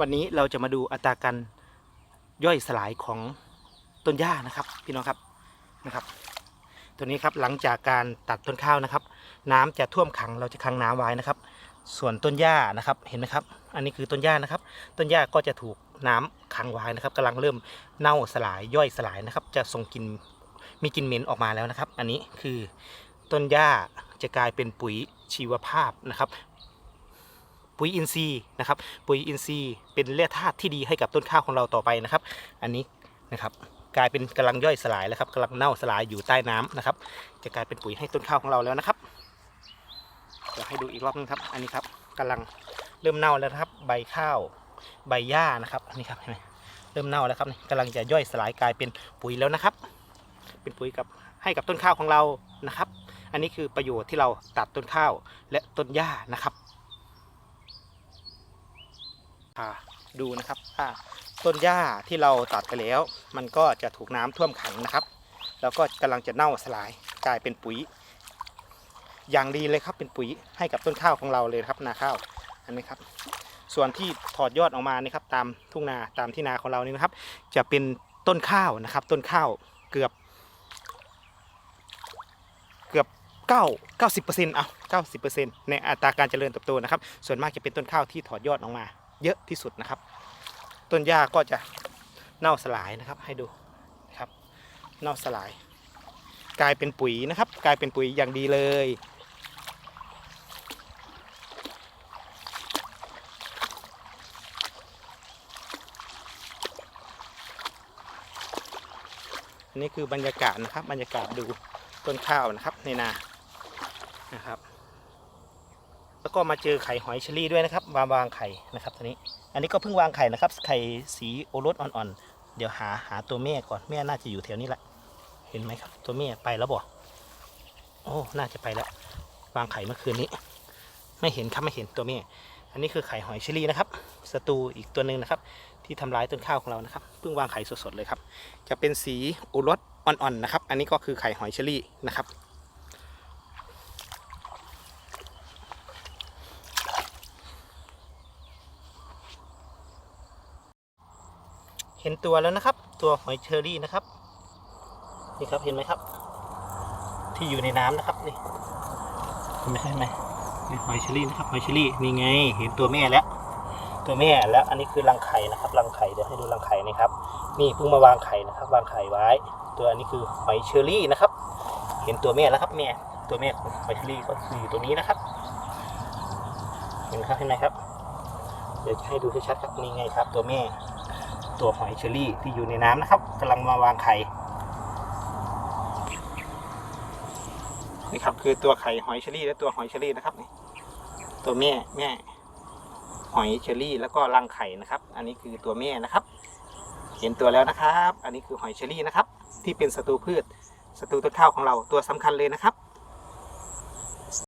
วันนี้เราจะมาดูอัตราการย่อยสลายของต้นหญ้านะครับ พี่น้องครับนะครับ ตัวนี้ครับหลังจากการตัดต้นข้าวนะครับ น้ำจะท่วมขังเราจะขังน้ำไว้นะครับ ส่วนต้นหญ้านะครับเห็นไหมครับ อันนี้คือต้นหญ้านะครับ ต้นหญ้าก็จะถูกน้ำขังไว้นะครับกำลังเริ่มเน่าสลายย่อยสลายนะครับ จะส่งกลิ่นมีกลิ่นเหม็นออกมาแล้วนะครับ อันนี้คือต้นหญ้าจะกลายเป็นปุ๋ยชีวภาพนะครับ ปุ๋ยอินทรีย์นะครับ ปุ๋ยอินทรีย์เป็นแร่ธาตุที่ดีให้กับต้นข้าวของเราต่อไปนะครับ อันนี้นะครับกลายเป็นกำลังย่อยสลายแล้วครับกำลังเน่าสลายอยู่ใต้น้ำนะครับ จะกลายเป็นปุ๋ยให้ต้นข้าวของเราแล้วนะครับเดี๋ยวให้ดูอีกรอบนึงครับ อันนี้ครับกำลังเริ่มเน่าแล้วครับ ใบข้าวใบหญ้านะครับนี่ครับเห็นไหมเริ่มเน่าแล้วครับนี่กำลังจะย่อยสลายกลายเป็นปุ๋ยแล้วนะครับ เป็นปุ๋ยกับให้กับต้นข้าวของเรานะครับ อันนี้คือประโยชน์ที่เราตัดต้นข้าวและต้นหญ้านะครับอ่า ดูนะครับว่าต้นหญ้าที่เราตัดไปแล้ว มันก็จะถูกน้ำท่วมขังนะครับ แล้วก็กำลังจะเน่าสลายกลายเป็นปุ๋ย อย่างดีเลยครับเป็นปุ๋ยให้กับต้นข้าวของเราเลยครับนาข้าวอันนี้ครับ ส่วนที่ถอดยอดออกมานี่ครับตามทุ่งนาตามที่นาของเรานี่นะครับ จะเป็นต้นข้าวนะครับ ต้นข้าวเกือบ เกือบเก้าเก้าสิบเปอร์เซ็นต์เอาเก้าสิบเปอร์เซ็นต์ในอัตราการเจริญเติบโตนะครับ ส่วนมากจะเป็นต้นข้าวที่ถอดยอดออกมา เยอะที่สุดนะครับ ต้นหญ้าก็จะเน่าสลายนะครับ ให้ดูนะครับ เน่าสลาย กลายเป็นปุ๋ยนะครับ กลายเป็นปุ๋ยอย่างดีเลยนนี้คือบรรยากาศนะครับ บรรยากาศดูต้นข้าวนะครับในนานะครับ แล้วก็มาเจอไข่หอยเชอรี่ด้วยนะครับวางวางไข่นะครับตัวนี้ อันนี้ก็เพิ่งวางไข่นะครับ ไข่สีโอรสอ่อนๆ เดี๋ยวหาหาตัวแม่ก่อนแม่น่าจะอยู่แถวนี้แหละ เห็นไหมครับ ตัวแม่ไปแล้วบ่โอ้น่าจะไปแล้ว วางไข่เมื่อคืนนี้ ไม่เห็นครับไม่เห็นตัวแม่ อันนี้คือไข่หอยเชอรี่นะครับศัตรูอีกตัวหนึ่งนะครับ ที่ทำร้ายต้นข้าวของเรานะครับเพิ่งวางไข่สดๆเลยครับ จะเป็นสีโอรสอ่อนๆนะครับ อันนี้ก็คือไข่หอยเชอรี่นะครับ เห็นตัวแล้วนะครับ ตัวหอยเชอรี่นะครับนี่ครับเห็นไหมครับ ที่อยู่ในน้ำนะครับนี่เห็นไหมเห็นไหมนี่หอยเชอรี่นะครับหอยเชอรี่นี่ไง เห็นตัวแม่แล้ว ตัวแม่แล้วอันนี้คือรังไข่นะครับรังไข่เดี๋ยวให้ดูรังไข่นะครับ นี่เพิ่งมาวางไข่นะครับ วางไข่ไว้ ตัวอันนี้คือหอยเชอรี่นะครับ เห็นตัวแม่แล้วครับแม่ตัวแม่ของหอยเชอรี่ก็คืออยู่ตรงนี้นะครับ เห็นครับเห็นไหมครับ เดี๋ยวจะให้ดูชัดๆครับนี่ไงครับ ตัวแม่ ตัวหอยเชอรี่ที่อยู่ในน้ำนะครับกำลังมาวางไข่นี่ครับคือตัวไข่หอยเชอรี่และตัวหอยเชอรี่นะครับนี่ตัวแม่แม่หอยเชอรี่ แล้วก็รังไข่นะครับ อันนี้คือตัวแม่นะครับ เห็นตัวแล้วนะครับ อันนี้คือหอยเชอรี่นะครับ ที่เป็นศัตรูพืชศัตรูต้นข้าวของเราตัวสำคัญเลยนะครับ